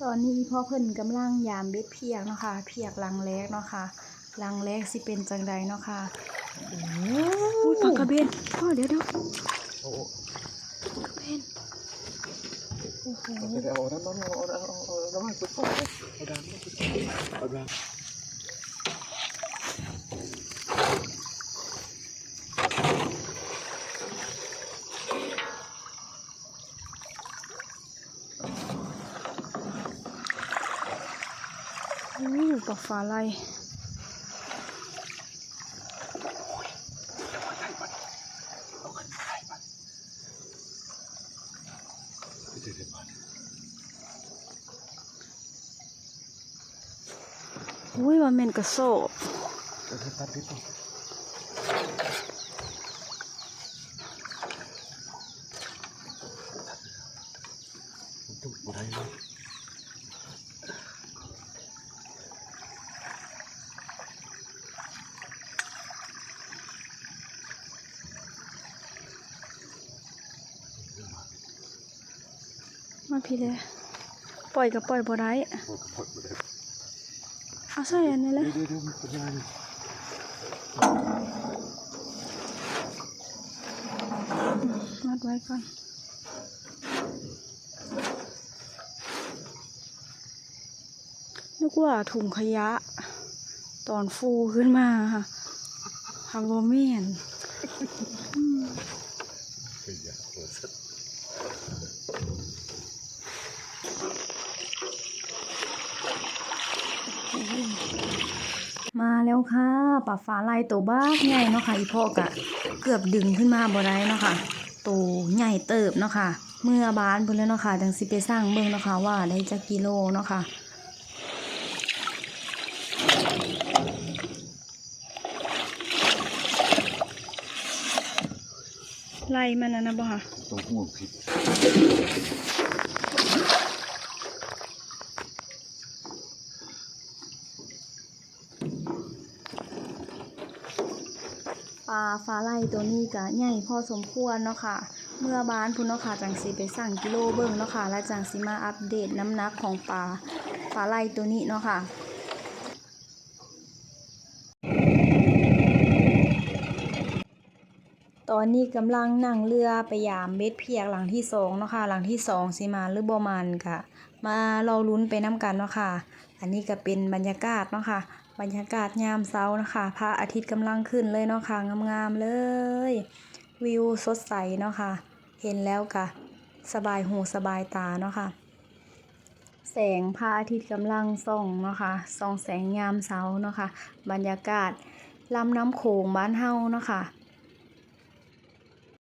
ตอนนี้พ่อเพิ่นกำลังยามเบ็ดเพียกเนาะค่ะเพียกลังแรกเนาะค่ะลังแรกสิเป็นจังใดเนาะค่ะโอ้ยปลากระเบนพ่อเดี๋ยวเดี๋ยวโอ้โหกระเบนโอ้โหเอาเอาน้ำน้ำเอาเอาเอาเอาน้ำมันปุ๊บเอาเอาดำเอาดำ อ้ปลาฟ้าไล่อาขึ้นไข่มันไปเจอกันมันอุ้ยว่าแม่นกระโสบเอาขึ้นตัดนิดนึงมันต้องอะไร มาพี่เลยปล่อยก็ปล่อยบ่ได้โอ้กระพดหมดเลยเอาใส่อันนี้เลยเดี๋ยวเดี๋ยวมันเป็นยังไงนี่มัดไว้ก่อนนึกว่าถุงขยะ ตอนฟูขึ้นมาค่ะฮังโบเมน เฮ้ยอย่าหัวสัตว์ นาะค่ะปลาฟ้าลายตัวบ้าใหญ่เนาะค่ะอีพ่อกะเกือบดึงขึ้นมาบ่ได้เนาะค่ะตัวใหญ่เติบเนาะค่ะ เมื่อบานพุ่นแล้วเนาะค่ะจังสิไปสร้างเบิ่งเนาะค่ะว่าได้จักกิโลเนาะค่ะไล่มันนะนะบ่ค่ะต้องห่วงผิด ลาฟ้าไล่ตัวนี้ก็ใหญ่พอสมควรเนาะค่ะ เมื่อบ้านพุ่นเนาะค่ะจังสิไปสั่งกิโลเบิ่งเนาะค่ะ และจังสิมาอัปเดตน้ำหนักของปลาฟ้าไล่ตัวนี้เนาะค่ะตอนนี้กำลังนั่งเรือไปยามเบ็ดเพียกหลังที่สองเนาะค่ะหลังที่สองสิมาหรือบ่มันค่ะ มารอลุ้นไปน้ำกันเนาะค่ะ อันนี้ก็เป็นบรรยากาศเนาะค่ะ บรรยากาศยามเช้านะคะพระอาทิตย์กำลังขึ้นเลยเนาะค่ะงามๆเลย วิวสดใสเนาะค่ะ เห็นแล้วกะสบายหูสบายตาเนาะค่ะ แสงพระอาทิตย์กำลังส่องเนาะค่ะส่องแสงยามเช้าเนาะค่ะ บรรยากาศลำน้ำโขงบ้านเฮาเนาะค่ะ